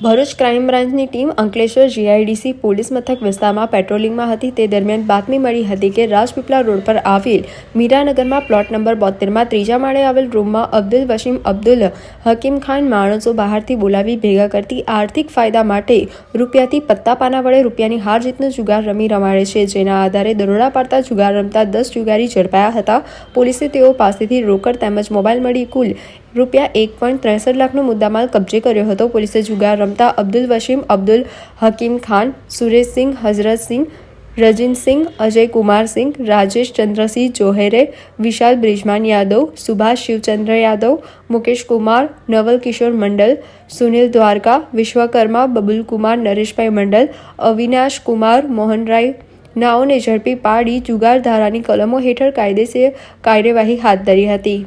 Bharuch crime બ્રાન્ચની team Ankleshwar GIDC police મથક વિસ્તારમાં પેટ્રોલિંગમાં હતી. તે દરમિયાન બાતમી મળી હતી કે રાજપીપળા રોડ પર આવેલ મીરાનગરમાં પ્લોટ નંબર બોતેરમાં ત્રીજા માળે આવેલ રૂમમાં અબ્દુલ વસીમ અબ્દુલ હકીમ ખાન માણસો બહારથી બોલાવી ભેગા કરતી આર્થિક ફાયદા માટે રૂપિયાથી પત્તાપાના વડે રૂપિયાની હાર જીતનો જુગાર રમી રમાડે છે. જેના આધારે દરોડા પાડતા જુગાર રમતા દસ જુગારી ઝડપાયા હતા. પોલીસે તેઓ પાસેથી રોકડ તેમજ મોબાઈલ મળી કુલ રૂપિયા એક પોઈન્ટ ત્રેસઠ લાખનો મુદ્દામાલ કબજે કર્યો હતો. પોલીસે જુગાર રમતા અબ્દુલ વસીમ અબ્દુલ હકીમ ખાન સુરેશસિંહ હઝરતસિંહ રજીનસિંહ અજય કુમારસિંહ રાજેશ ચંદ્રસિંહ જોહેરે, વિશાલ બ્રિજમાન યાદવ, સુભાષ શિવચંદ્ર યાદવ, મુકેશ કુમાર, નવલ કિશોર મંડલ, સુનિલ દ્વારકા, વિશ્વકર્મા, બબુલ કુમાર, નરેશભાઈ મંડલ, અવિનાશ કુમાર, મોહનરાય નાઓને ઝડપી પાડી જુગાર ધારાની કલમો હેઠળ કાયદેસર કાર્યવાહી હાથ ધરી હતી.